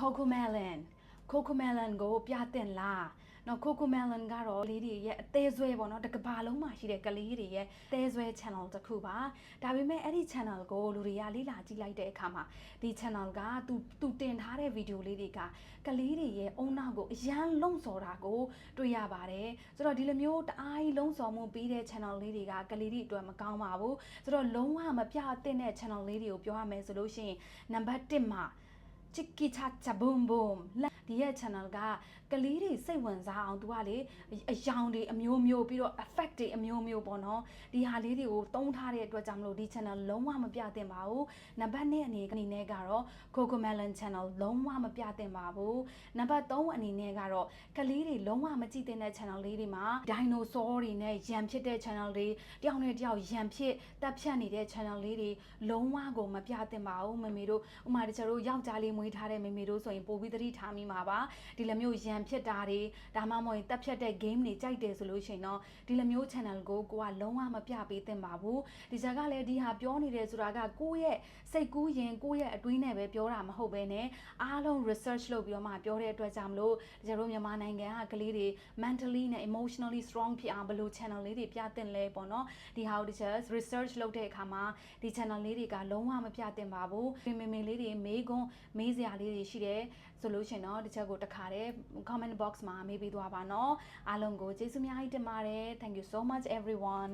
Coco Melon Coco Melon ကိုပြတင်လားနော် Coco Melon ကတော့လေးတွေရဲ့အသေးဆွဲပေါ့နော်တစ်ကဘာလုံးမှာရှိတဲ့ကလေးတွေရဲ့အသေးဆွဲ channel တစ်ခုပါဒါပေမဲ့အဲ့ဒီ channel ကိုလူတွေကလေ့လာကြည့်လိုက်တဲ့အခါမှာဒီ channel ကသူသူတင်ထားတဲ့ဗီဒီယိုလေးတွေကကလေးတွေရဲ့အုံနောက်ကိုအရန်လုံဆော်တာကိုတွေ့ရပါတယ်ဆိုတော့ဒီလိုမျိုးတအားကြီးလုံဆော်မှုပြီးတဲ့ channel လေးတွေကကလေးတွေအတွက်မကောင်းပါဘူးဆိုတော့လုံးဝမပြသင့်တဲ့ channel လေးတွေကိုပြောရမယ်ဆိုလို့ရှိရင်နံပါတ်1မှာ ချစ်ကီချာချဘုံဘုံလက်ဒီရဲ့ channel ကကလေးတွေစိတ်ဝင်စားအောင်သူကလေအယောင်တွေအမျိုးမျိုးပြီးတော့ effect တွေအမျိုးမျိုးပေါ့နော်ဒီဟာလေးတွေကိုတုံးထားတဲ့အတွက်ကြောင့်မလို့ဒီ channel လုံးဝမပြသင့်ပါဘူးနံပါတ်2အနေအနေနဲ့ကတော့ Coco Melon channel လုံးဝမပြသင့်ပါဘူးနံပါတ်3အနေနဲ့ကတော့ကလေးတွေလုံးဝမကြည့်သင့်တဲ့ channel လေးတွေမှာ dinosaur တွေနဲ့ရန်ဖြစ်တဲ့ channel တွေတယောက်နဲ့တယောက်ရန်ဖြစ်တပ်ဖြတ်နေတဲ့ channel လေးတွေလုံးဝကိုမပြသင့်ပါဘူးမမေတို့ဥမာတချို့တို့ယောက်ျားလေးမွေးထားတဲ့မေမေတို့ဆိုရင်ပိုပြီးသတိထားမိမှာပါဒီလိုမျိုးရန်ဖြစ်တာတွေဒါမှမဟုတ်ရင်တပ်ဖြတ်တဲ့ game တွေကြိုက်တယ်ဆိုလို့ရှိရင်တော့ဒီလိုမျိုး channel ကိုကိုကလုံးဝမပြပေးသင့်ပါဘူးဒီဇာကလည်းဒီဟာပြောနေတယ်ဆိုတာကကိုယ့်ရဲ့စိတ်ကူးရင်ကိုယ့်ရဲ့အတွင်းနဲ့ပဲပြောတာမဟုတ်ဘဲနဲ့အားလုံး research လုပ်ပြီးတော့မှပြောတဲ့အတွက်ကြောင့်မလို့ဒီကျတို့မြန်မာနိုင်ငံကကလေးတွေ mentally နဲ့ emotionally strong ဖြစ်အောင်ဘယ်လို channel လေးတွေပြသင့်လဲပေါ့နော်ဒီဟာကိုဒီချက် research လုပ်တဲ့အခါမှာဒီ channel လေးတွေကလုံးဝမပြသင့်ပါဘူးမေမေလေးတွေမေးခွန်းမေးစရာလေးတွေရှိတယ်ဆိုလို့ရှရင်တော့ဒီချက်ကိုတခါတည်း comment box မှာမေးပေးသွားပါနော်အားလုံးကိုကျေးဇူးအများကြီးတင်ပါတယ် thank you so much everyone